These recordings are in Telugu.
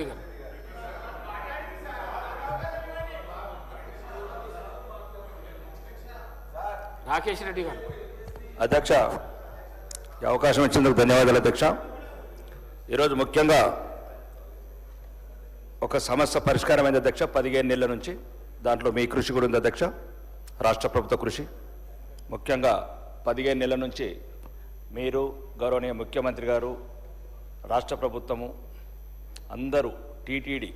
రెడ్డి గారు రాకేష్ రెడ్డి గారు. అధ్యక్ష ఈ అవకాశం ఇచ్చేందుకు ధన్యవాదాలు అధ్యక్ష. ఈరోజు ముఖ్యంగా ఒక సమస్య పరిష్కారమైంది అధ్యక్ష పదిహేను నెలల నుంచి దాంట్లో మీ కృషి కూడా ఉంది అధ్యక్ష రాష్ట్ర ప్రభుత్వ కృషి. ముఖ్యంగా పదిహేను నెలల నుంచి మీరు గౌరవనీయ ముఖ్యమంత్రి గారు రాష్ట్ర ప్రభుత్వము అందరూ టీటీడీ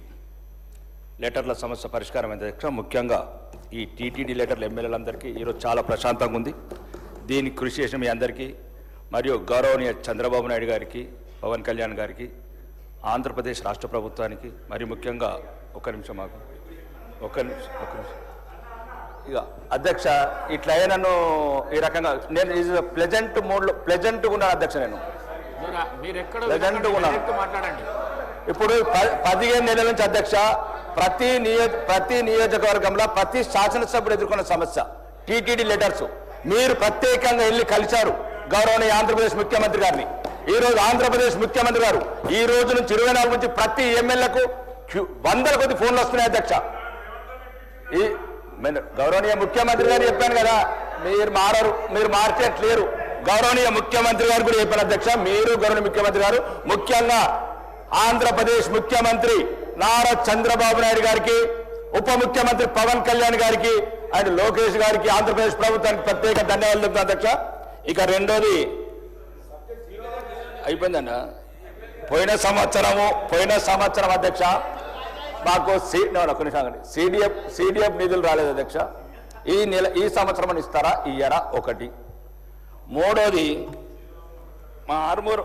లెటర్ల సమస్య పరిష్కారమైంది అధ్యక్ష ముఖ్యంగా ఈ టీటీడీ లెటర్ల ఎమ్మెల్యేలందరికీ ఈరోజు చాలా ప్రశాంతంగా ఉంది. దీనికి కృషి చేసిన మీ అందరికీ మరియు గౌరవనీయ చంద్రబాబు నాయుడు గారికి పవన్ కళ్యాణ్ గారికి ఆంధ్రప్రదేశ్ రాష్ట్ర ప్రభుత్వానికి మరి ముఖ్యంగా ఒక నిమిషం మాకు ఒక నిమిషం ఒక నిమిషం. ఇక అధ్యక్ష ఇట్లా నన్ను ఈ రకంగా నేను ప్లెజెంట్ మోడ్లో ప్లెజెంట్గా ఉన్నాను అధ్యక్ష నేను. వినకండి, ఉన్నాను. మాట్లాడండి. ఇప్పుడు పదిహేను నెలల నుంచి అధ్యక్ష ప్రతి నియోజ ప్రతి నియోజకవర్గంలో ప్రతి శాసనసభ్యుడు ఎదుర్కొన్న సమస్య టీటీడీ లెటర్స్ మీరు ప్రత్యేకంగా వెళ్ళి కలిశారు గౌరవనీయ ఆంధ్రప్రదేశ్ ముఖ్యమంత్రి గారిని. ఈ రోజు ఆంధ్రప్రదేశ్ ముఖ్యమంత్రి గారు ఈ రోజు నుంచి ఇరవై నాలుగు నుంచి ప్రతి ఎమ్మెల్యేకు క్యూ- వందల కొద్ది ఫోన్లు వస్తున్నాయి అధ్యక్ష. ఈ గౌరవనీయ ముఖ్యమంత్రి గారు చెప్పాను కదా మీరు మారరు మీరు మార్చేట్లేరు. గౌరవనీయ ముఖ్యమంత్రి గారు కూడా చెప్పారు అధ్యక్ష మీరు గౌరవనీయ ముఖ్యమంత్రి గారు ముఖ్యంగా ఆంధ్రప్రదేశ్ ముఖ్యమంత్రి నారా చంద్రబాబు నాయుడు గారికి ఉప ముఖ్యమంత్రి పవన్ కళ్యాణ్ గారికి అండ్ లోకేష్ గారికి ఆంధ్రప్రదేశ్ ప్రభుత్వానికి ప్రత్యేక ధన్యవాదాలు చెప్తాను అధ్యక్ష. ఇక రెండోది అయిపోయిందన్న? పోయిన సంవత్సరము పోయిన సంవత్సరం అధ్యక్ష మాకు సి no, నిమిషం సిడిఎఫ్ సిడిఎఫ్ నిధులు రాలేదు అధ్యక్ష. ఈ నెల ఈ సంవత్సరం ఇస్తారా? ఇయ్యరా? ఒకటి. మూడోది మా ఆరుమూరు